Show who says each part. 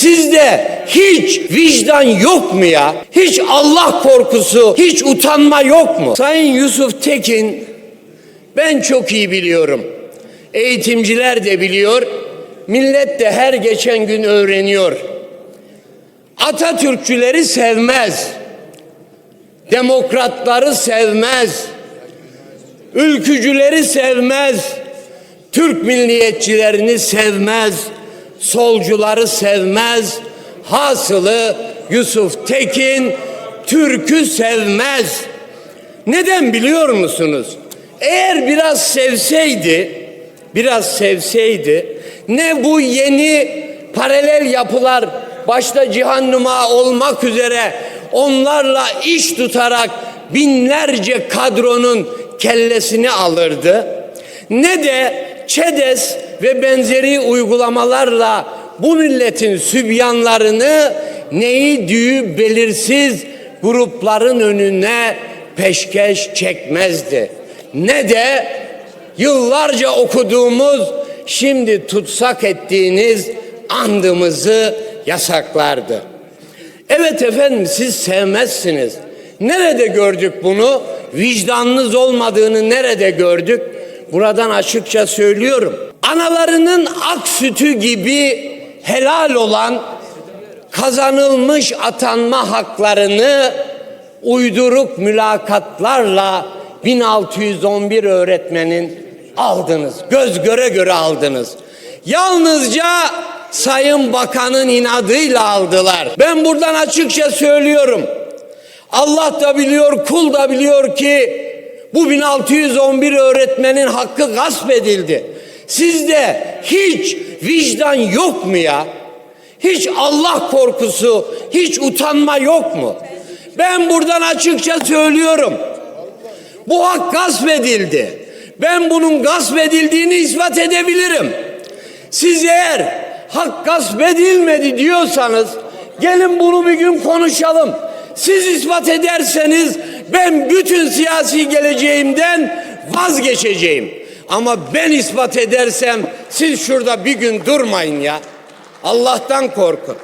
Speaker 1: Sizde hiç vicdan yok mu ya? Hiç Allah korkusu, hiç utanma yok mu? Sayın Yusuf Tekin ben çok iyi biliyorum. Eğitimciler de biliyor. Millet de her geçen gün öğreniyor. Atatürkçüleri sevmez. Demokratları sevmez. Ülkücüleri sevmez. Türk milliyetçilerini sevmez. Solcuları sevmez. Hasılı Yusuf Tekin Türk'ü sevmez. Neden biliyor musunuz? Eğer biraz sevseydi, biraz sevseydi ne bu yeni paralel yapılar başta Cihan Numa olmak üzere onlarla iş tutarak binlerce kadronun kellesini alırdı. Ne de ÇEDES ve benzeri uygulamalarla bu milletin sübyanlarını neyi düğü belirsiz grupların önüne peşkeş çekmezdi. Ne de yıllarca okuduğumuz şimdi tutsak ettiğiniz andımızı yasaklardı. Evet efendim siz sevmezsiniz. Nerede gördük bunu? Vicdanınız olmadığını nerede gördük? Buradan açıkça söylüyorum. Analarının ak sütü gibi helal olan kazanılmış atanma haklarını uyduruk mülakatlarla 1611 öğretmenin aldınız. Göz göre göre aldınız. Yalnızca Sayın Bakan'ın inadıyla aldılar. Ben buradan açıkça söylüyorum. Allah da biliyor, kul da biliyor ki bu 1611 öğretmenin hakkı gasp edildi. Sizde hiç vicdan yok mu ya? Hiç Allah korkusu, hiç utanma yok mu? Ben buradan açıkça söylüyorum. Bu hak gasp edildi. Ben bunun gasp edildiğini ispat edebilirim. Siz eğer hak gasp edilmedi diyorsanız gelin bunu bir gün konuşalım. Siz ispat ederseniz ben bütün siyasi geleceğimden vazgeçeceğim. Ama ben ispat edersem siz şurada bir gün durmayın ya. Allah'tan korkun.